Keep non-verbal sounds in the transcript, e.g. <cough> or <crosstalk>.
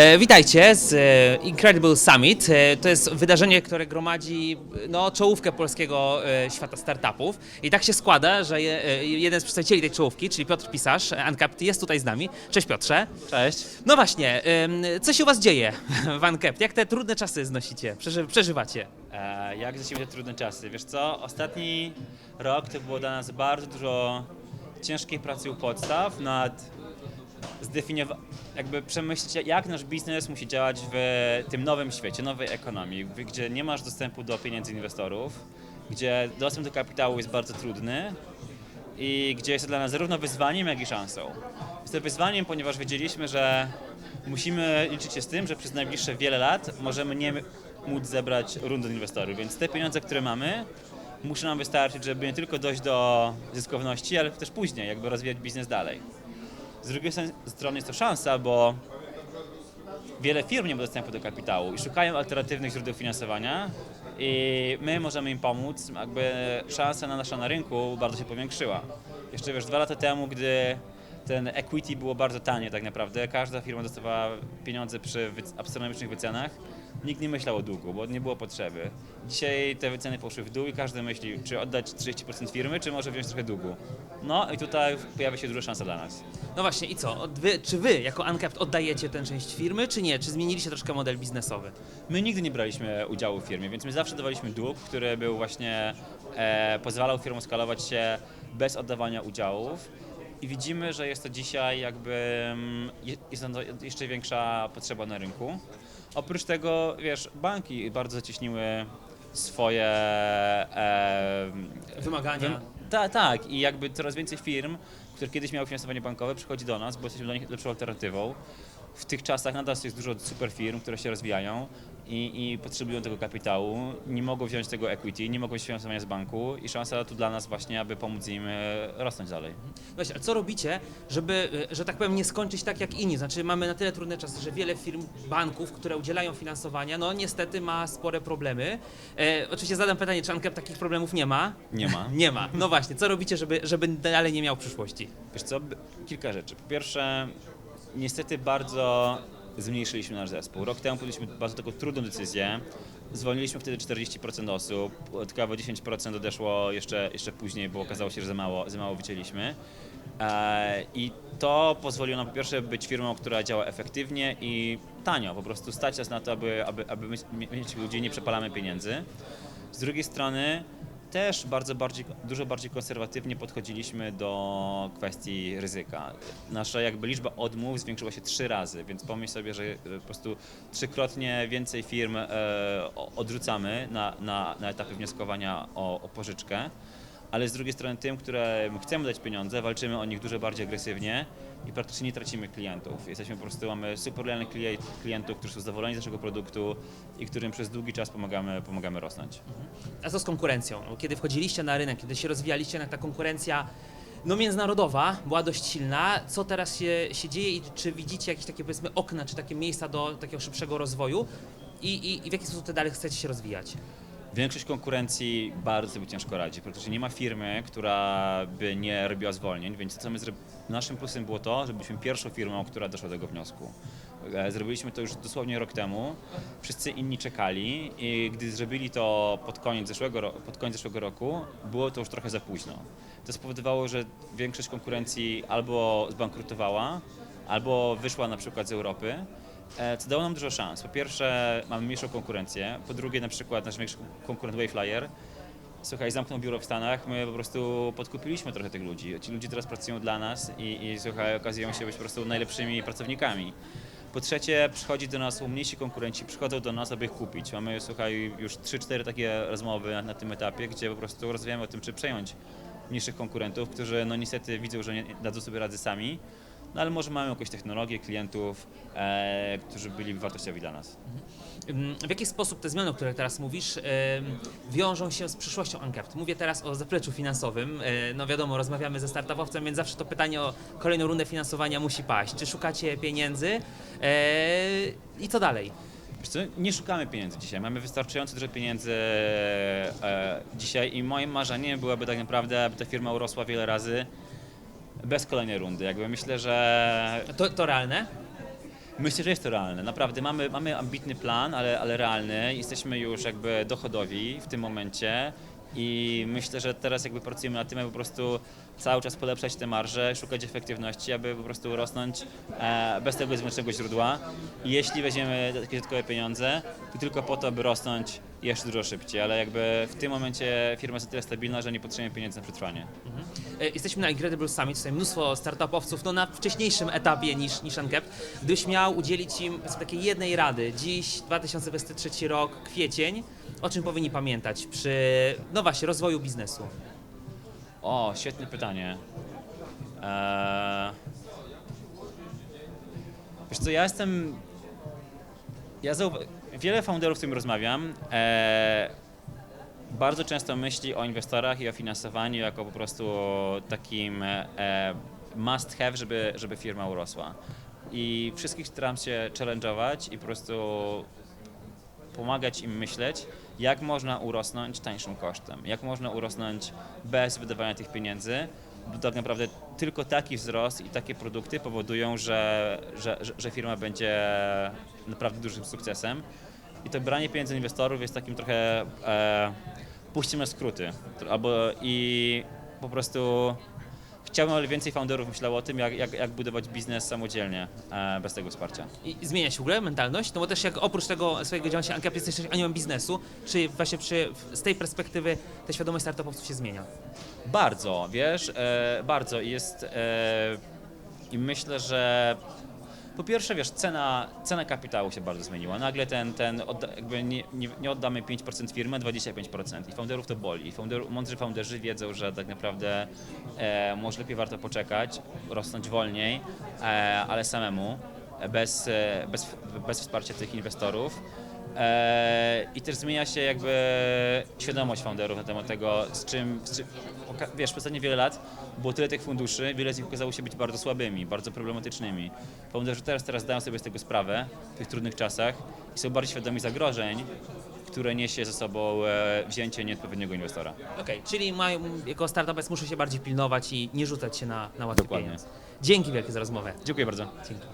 E, witajcie z e, Incredible Summit. E, to jest wydarzenie, które gromadzi no, czołówkę polskiego e, świata startupów. I tak się składa, że je, e, jeden z przedstawicieli tej czołówki, czyli Piotr Pisarz, e, Uncapped, jest tutaj z nami. Cześć Piotrze. Cześć. No właśnie, em, co się u Was dzieje <laughs> w Uncapped? Jak te trudne czasy znosicie, przeży, przeżywacie? E, jak za te trudne czasy? Wiesz co, ostatni rok to było dla nas bardzo dużo ciężkiej pracy u podstaw nad zdefiniowaniem, jakby przemyśleć, jak nasz biznes musi działać w tym nowym świecie, nowej ekonomii, gdzie nie masz dostępu do pieniędzy inwestorów, gdzie dostęp do kapitału jest bardzo trudny i gdzie jest to dla nas zarówno wyzwaniem, jak i szansą. Jest to wyzwaniem, ponieważ wiedzieliśmy, że musimy liczyć się z tym, że przez najbliższe wiele lat możemy nie móc zebrać rundy inwestorów, więc te pieniądze, które mamy, muszą nam wystarczyć, żeby nie tylko dojść do zyskowności, ale też później, jakby rozwijać biznes dalej. Z drugiej strony- jest to szansa, bo wiele firm nie ma dostępu do kapitału i szukają alternatywnych źródeł finansowania i my możemy im pomóc, jakby szansa na nasza na rynku bardzo się powiększyła. Jeszcze wiesz, dwa lata temu, gdy ten equity było bardzo tanie tak naprawdę, każda firma dostawała pieniądze przy astronomicznych wycenach, nikt nie myślał o długu, bo nie było potrzeby. Dzisiaj te wyceny poszły w dół i każdy myśli, czy oddać 30% firmy, czy może wziąć trochę długu. No i tutaj pojawia się duża szansa dla nas. No właśnie, i co? Od- Wy, czy Wy jako Uncapped oddajecie tę część firmy, czy nie? Czy zmieniliście troszkę model biznesowy? My nigdy nie braliśmy udziału w firmie, więc my zawsze dawaliśmy dług, który był właśnie, e, pozwalał firmom skalować się bez oddawania udziałów. I widzimy, że jest to dzisiaj jakby, mm, je- jest jeszcze większa potrzeba na rynku. Oprócz tego, wiesz, banki bardzo zacieśniły swoje e, Wymagania. tak, tak. I jakby coraz więcej firm, które kiedyś miały finansowanie bankowe, przychodzi do nas, bo jesteśmy dla nich lepszą alternatywą. W tych czasach nadal jest dużo super firm, które się rozwijają i, i potrzebują tego kapitału, nie mogą wziąć tego equity, nie mogą wziąć finansowania z banku i szansa tu dla nas właśnie, aby pomóc im e, rosnąć dalej. Właśnie, ale co robicie, żeby, y, że tak powiem, nie skończyć tak jak inni? Znaczy mamy na tyle trudne czasy, że wiele firm, banków, które udzielają finansowania, no niestety ma spore problemy. E, oczywiście zadam pytanie, czy Ankep takich problemów nie ma? Nie ma. <laughs> Nie ma. No właśnie, co robicie, żeby, żeby dalej nie miał przyszłości? Wiesz co, kilka rzeczy. Po pierwsze, niestety bardzo zmniejszyliśmy nasz zespół. Rok temu podjęliśmy bardzo taką trudną decyzję. Zwolniliśmy wtedy 40% osób, tylko 10% odeszło jeszcze, jeszcze później, bo okazało się, że za mało, za mało wycięliśmy. E, I to pozwoliło nam po pierwsze być firmą, która działa efektywnie i tanio. Po prostu stać nas na to, aby, aby, aby mieć- ludzi, nie przepalamy pieniędzy. Z drugiej strony też bardzo bardziej, dużo bardziej konserwatywnie podchodziliśmy do kwestii ryzyka. Nasza jakby liczba odmów zwiększyła się trzy razy, więc pomyśl sobie, że e, po prostu trzykrotnie więcej firm e, odrzucamy na, na, na etapie wnioskowania o, o pożyczkę. Ale z drugiej strony tym, którym chcemy dać pieniądze, walczymy o nich dużo bardziej agresywnie i praktycznie nie tracimy klientów. Jesteśmy po prostu, mamy super lojalnych klient- klientów, którzy są zadowoleni z naszego produktu i którym przez długi czas pomagamy, pomagamy rosnąć. A co z konkurencją? No, Kiedy wchodziliście na rynek, kiedy się rozwijaliście, ta konkurencja no, międzynarodowa była dość silna. Co teraz się, się dzieje i czy widzicie jakieś takie powiedzmy okna, czy takie miejsca do takiego szybszego rozwoju? I, i, i w jaki sposób te dalej chcecie się rozwijać? Większość konkurencji bardzo sobie ciężko radzi. Praktycznie nie ma firmy, która by nie robiła zwolnień, więc to, co my naszym plusem było to, że byliśmy pierwszą firmą, która doszła do tego wniosku. E, Zrobiliśmy to już dosłownie rok temu. Wszyscy inni czekali i gdy zrobili to pod koniec zeszłego, pod koniec zeszłego roku, było to już trochę za późno. To spowodowało, że większość konkurencji albo zbankrutowała, albo wyszła na przykład z Europy. E, co dało nam dużo szans. Po pierwsze, mamy mniejszą konkurencję. Po drugie, na przykład nasz większy konkurent Wayflyer, słuchaj, zamknął biuro w Stanach, my po prostu podkupiliśmy trochę tych ludzi. Ci ludzie teraz pracują dla nas i, i słuchaj, okazują się być po prostu najlepszymi pracownikami. Po trzecie, przychodzi do nas mniejsi konkurenci, przychodzą do nas, aby ich kupić. Mamy, słuchaj, już 3-4 takie rozmowy na, na tym etapie, gdzie po prostu rozmawiamy o tym, czy przejąć mniejszych konkurentów, którzy no niestety widzą, że nie dadzą sobie rady sami. No ale może mamy jakąś technologię, klientów, e, którzy byliby wartościowi dla nas. Ym, W jaki sposób te zmiany, o których teraz mówisz, ym, wiążą się z przyszłością Uncapped? Mówię teraz o zapleczu finansowym. E, No wiadomo, rozmawiamy ze startupowcem, więc zawsze to pytanie o kolejną rundę finansowania musi paść. Czy szukacie pieniędzy E, i co dalej? Co, nie szukamy pieniędzy dzisiaj, mamy wystarczająco dużo pieniędzy e, dzisiaj i moim marzeniem byłoby tak naprawdę, aby ta firma urosła wiele razy bez kolejnej rundy. Jakby myślę, że To, to realne? Myślę, że jest to realne. Naprawdę mamy, mamy ambitny plan, ale, ale realny. Jesteśmy już jakby dochodowi w tym momencie i myślę, że teraz jakby pracujemy nad tym, aby po prostu cały czas polepszać te marże, szukać efektywności, aby po prostu rosnąć e, bez tego zewnętrznego źródła. I jeśli weźmiemy takie dodatkowe pieniądze, to tylko po to, aby rosnąć jeszcze dużo szybciej, ale jakby w tym momencie firma jest na tyle stabilna, że nie potrzebujemy pieniędzy na przetrwanie. E, Jesteśmy na Incredible Summit, tutaj mnóstwo startupowców, no na wcześniejszym etapie niż, niż Uncapped. Gdybyś miał udzielić im takiej jednej rady, dziś 2023 rok, kwiecień, o czym powinni pamiętać przy, no właśnie, rozwoju biznesu? O, świetne pytanie. Eee... Wiesz co, ja jestem... Ja zauwa- Wiele founderów, z którymi rozmawiam, e... bardzo często myśli o inwestorach i o finansowaniu jako po prostu takim e... must have, żeby, żeby firma urosła. I wszystkich staram się challenge'ować i po prostu pomagać im myśleć, jak można urosnąć tańszym kosztem, jak można urosnąć bez wydawania tych pieniędzy, bo tak naprawdę tylko taki wzrost i takie produkty powodują, że, że, że firma będzie naprawdę dużym sukcesem. I to branie pieniędzy inwestorów jest takim trochę e, pójściem na skróty. Albo i po prostu chciałbym, aby więcej founderów myślało o tym, jak, jak, jak budować biznes samodzielnie, e, bez tego wsparcia. I zmienia się w ogóle mentalność? No bo też jak oprócz tego swojego działania Uncapped jesteś aniołem biznesu, czy właśnie przy, z tej perspektywy ta świadomość startupowców się zmienia? Bardzo, wiesz, e, bardzo jest e, i myślę, że po pierwsze, wiesz, cena, cena kapitału się bardzo zmieniła. Nagle ten, ten odda, jakby nie, nie, nie oddamy 5% firmy, 25%. I founderów to boli. I founder, mądrzy founderzy wiedzą, że tak naprawdę e, może lepiej warto poczekać, rosnąć wolniej, e, ale samemu, e, bez, e, bez, bez wsparcia tych inwestorów. E, I też zmienia się jakby świadomość founderów na temat tego, z czym, z czym wiesz, przez ostatnie wiele lat było tyle tych funduszy, wiele z nich okazało się być bardzo słabymi, bardzo problematycznymi. Founderzy teraz, teraz zdają sobie z tego sprawę w tych trudnych czasach i są bardziej świadomi zagrożeń, które niesie ze sobą e, wzięcie nieodpowiedniego inwestora. Okej, czyli mają, jako startupiec muszą się bardziej pilnować i nie rzucać się na, na łatwy Dokładnie. pieniądz. Dzięki wielkie za rozmowę. Dziękuję bardzo. Dzięki.